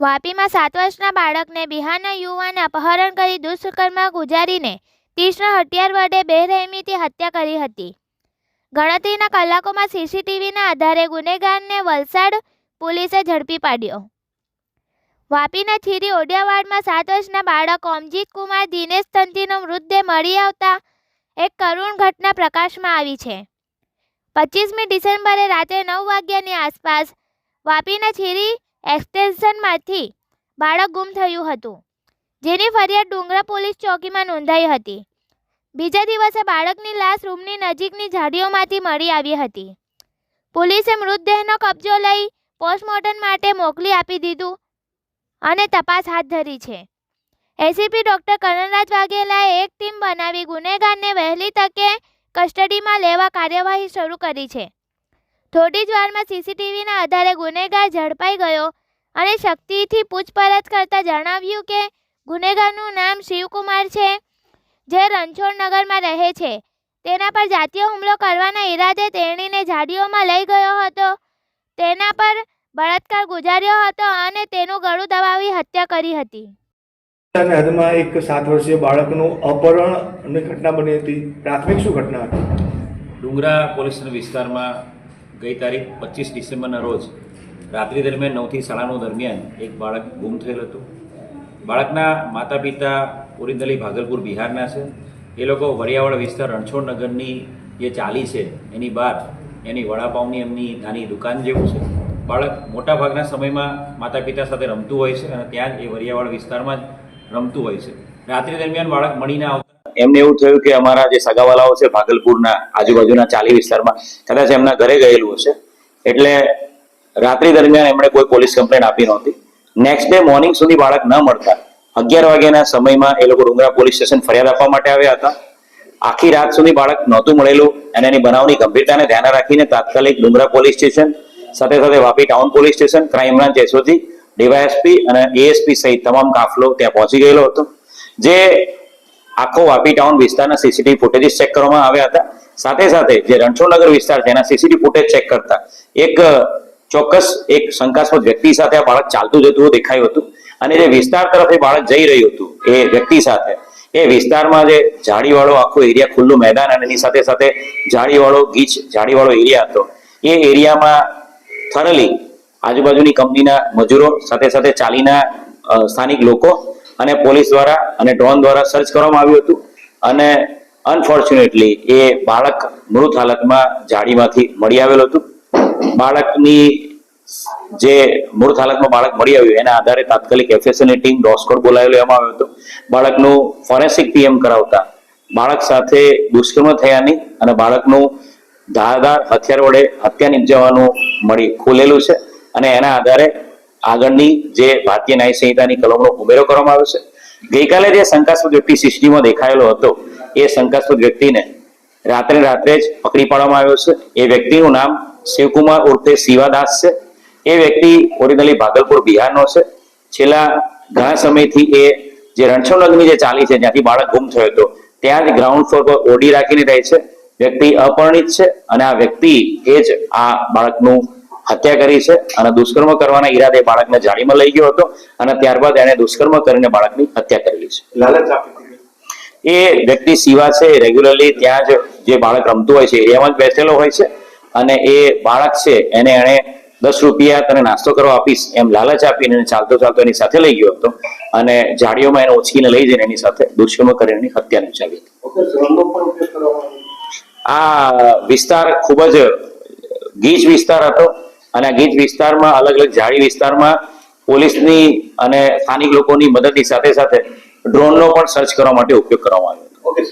વાપીમાં સાત વર્ષના બાળકને બિહારના યુવાને અપહરણ કરી દુષ્કર્મ ગુજારીને તીક્ષ્ણ હથિયાર વડે બેરહેમીથી હત્યા કરી હતી. ગણતરીના કલાકોમાં સીસીટીવીના આધારે ગુનેગારને વલસાડ પોલીસે ઝડપી પાડ્યો. વાપીના થીરી ઓડિયાવાડમાં સાત વર્ષના બાળક ઓમજીત કુમાર દિનેશ તંતીનો મૃતદેહ મળી આવતા એક કરુણ ઘટના પ્રકાશમાં આવી છે. પચીસમી ડિસેમ્બરે રાત્રે નવ વાગ્યાની આસપાસ વાપીના થીરી એક્સટેન્શનમાંથી બાળક ગુમ થયું હતું, જેની ફરિયાદ ડુંગરા પોલીસ ચોકીમાં નોંધાઈ હતી. બીજા દિવસે બાળકની લાશ રૂમની નજીકની ઝાડીઓમાંથી મળી આવી હતી. પોલીસે મૃતદેહનો કબજો લઈ પોસ્ટમોર્ટમ માટે મોકલી આપી દીધું અને તપાસ હાથ ધરી છે. એસીપી ડોક્ટર કરણરાજ વાઘેલાએ એક ટીમ બનાવી ગુનેગારને વહેલી તકે કસ્ટડીમાં લેવા કાર્યવાહી શરૂ કરી છે. થોડી જ વારમાં સીસીટીવીના આધારે ગુનેગાર ઝડપાઈ ગયો અને શક્તિથી પૂછપરછ કરતા જણાવ્યું કે ગુનેગારનું નામ શિવકુમાર છે જે રણછોડનગરમાં રહે છે. તેના પર જાતીય હુમલો કરવાના ઈરાદે તેણીને ઝાડીઓમાં લઈ ગયો હતો. તેના પર બળાત્કાર ગુજાર્યો હતો અને તેનું ગળું દબાવી હત્યા કરી હતી. હદમાં એક સાત વર્ષીય બાળકનું અપહરણ ઘટના બની હતી. પ્રાથમિક શું ઘટના હતી? ડુંગરા પોલીસ વિસ્તારમાં ગઈ તારીખ પચીસ ડિસેમ્બરના રોજ રાત્રિ દરમિયાન નવથી સાડા નવ દરમિયાન એક બાળક ગુમ થયેલ હતું. બાળકના માતા પિતા ઓરિજિનલી ભાગલપુર બિહારના છે. એ લોકો વરિયાવાડ વિસ્તાર રણછોડ નગરની જે ચાલી છે, એની બહાર એની વડાપાઉંની એમની નાની દુકાન જેવું છે. બાળક મોટા ભાગના સમયમાં માતા પિતા સાથે રમતું હોય છે અને ત્યાં જ એ વરિયાવાડ વિસ્તારમાં જ રમતું હોય છે. રાત્રિ દરમિયાન બાળક મળીને આવતા એમને એવું થયું કે અમારા જે સગાવાલાઓ છે ભાગલપુરના આજુબાજુના ચાલી વિસ્તારમાં, કદાચ એમના ઘરે ગયેલું હશે. એટલે રાત્રિ દરમિયાન એમણે કોઈ પોલીસ કમ્પ્લેન આપી નહોતી. નેક્સ્ટ ડે મોર્નિંગ સુધી બાળક ન મળતા. અગિયાર વાગ્યાના સમયમાં એ લોકો ડુંગરા પોલીસ સ્ટેશન ફરિયાદ આપવા માટે આવ્યા હતા. આખી રાત સુધી બાળક નહોતું મળેલું અને એની બનાવની ગંભીરતાને ધ્યાને રાખીને તાત્કાલિક ડુંગરા પોલીસ સ્ટેશન, સાથે સાથે Vapi town police station, crime branch SOG, DYSP અને એએસપી સહિત તમામ કાફલો ત્યાં પહોંચી ગયેલો હતો. જે આખો વાપી ટાઉન વિસ્તારના સીસીટીવી ફૂટેજીસ ચેક કરવામાં આવ્યા હતા. સાથે સાથે જે રણછોડનગર વિસ્તાર છે, એના સીસીટીવી ફૂટેજ ચેક કરતા એક ચોક્કસ એક શંકાસ્પદ વ્યક્તિ સાથે આ બાળક ચાલતું જતું દેખાયું હતું. અને જે વિસ્તાર તરફ એ બાળક જઈ રહ્યું હતું, એ વ્યક્તિ સાથે. એ વિસ્તારમાં જે ઝાડીવાળો આખો એરિયા, ખુલ્લું મેદાન અને એની સાથે સાથે ઝાડીવાળો ગીચ ઝાડીવાળો એરિયા હતો. એ એરિયામાં થરલી આજુબાજુની કંપનીના મજૂરો, સાથે સાથે ચાલીના સ્થાનિક લોકો અને પોલીસ દ્વારા અને ડ્રોન દ્વારા સર્ચ કરવામાં આવ્યું હતું. અને અનફોર્ચ્યુનેટલી એ બાળક મૃત હાલતમાં ઝાડીમાંથી મળી આવેલું હતું. બાળકની જે મૃત હાલતમાં બાળક મળી આવ્યું, એના આધારે તાત્કાલિક એફએસએની ટીમ ડોસ્કોડ બોલાવી લેવામાં આવ્યો હતો. બાળકનું ફોરેન્સિક પીએમ કરાવતા બાળક સાથે દુષ્કર્મ થયાની અને બાળકનું ધારદાર હથિયાર વડે હત્યા નિપજાવવાનું મળી ખુલેલું છે. અને એના આધારે આગળની જે ભારતીય ન્યાય સંહિતાની કલમનો ઉમેરો કરવામાં આવ્યો છે. ગઈકાલે જે શંકાસ્પદ વ્યક્તિ સીસીટીવીમાં દેખાયેલો હતો, એ શંકાસ્પદ વ્યક્તિને રાત્રે રાત્રે જ પકડી પાડવામાં આવ્યો છે. એ વ્યક્તિનું નામ શિવકુમાર ઉર્ફે શિવાદાસ છે. એ વ્યક્તિ ઓરિજિનલી ભાગલપુર બિહારનો છે. છેલ્લા ઘણા સમયથી એ જે રણછોડનગરની જે ચાલી છે, જ્યાંથી બાળક ગુમ થયો હતો, ત્યાં જ ગ્રાઉન્ડ ફ્લોર પર ઓડી રાખીને રહે છે. વ્યક્તિ અપરિણિત છે અને આ વ્યક્તિ એ જ આ બાળકનું હત્યા કરી છે અને દુષ્કર્મ કરવાના ઈરાદે બાળકને જાળીમાં લઈ ગયો હતો અને ત્યારબાદ એણે દુષ્કર્મ કરીને બાળકની હત્યા કરેલી છે. લાલચ એ વ્યક્તિ સિવા છે રેગ્યુલરલી ત્યાં જ જે બાળક રમતું હોય છે એરિયામાં જ બેસેલો હોય છે અને એ બાળક છે એને એણે દસ રૂપિયા તને નાસ્તો કરવા આપીશ એમ લાલચ આપીને એને ચાલતો ચાલતો એની સાથે લઈ ગયો હતો અને ઝાડીઓમાં એને ઉછકીને લઈ જઈને એની સાથે દુષ્કર્મ કરીને એની હત્યા નિપજાવી. હતી આ વિસ્તાર ખૂબ જ ગીચ વિસ્તાર હતો. અને આ ગીચ વિસ્તારમાં, અલગ અલગ ઝાડી વિસ્તારમાં પોલીસની અને સ્થાનિક લોકોની મદદની સાથે સાથે ડ્રોનનો પણ સર્ચ કરવા માટે ઉપયોગ કરવામાં આવ્યો હતો. ઓકે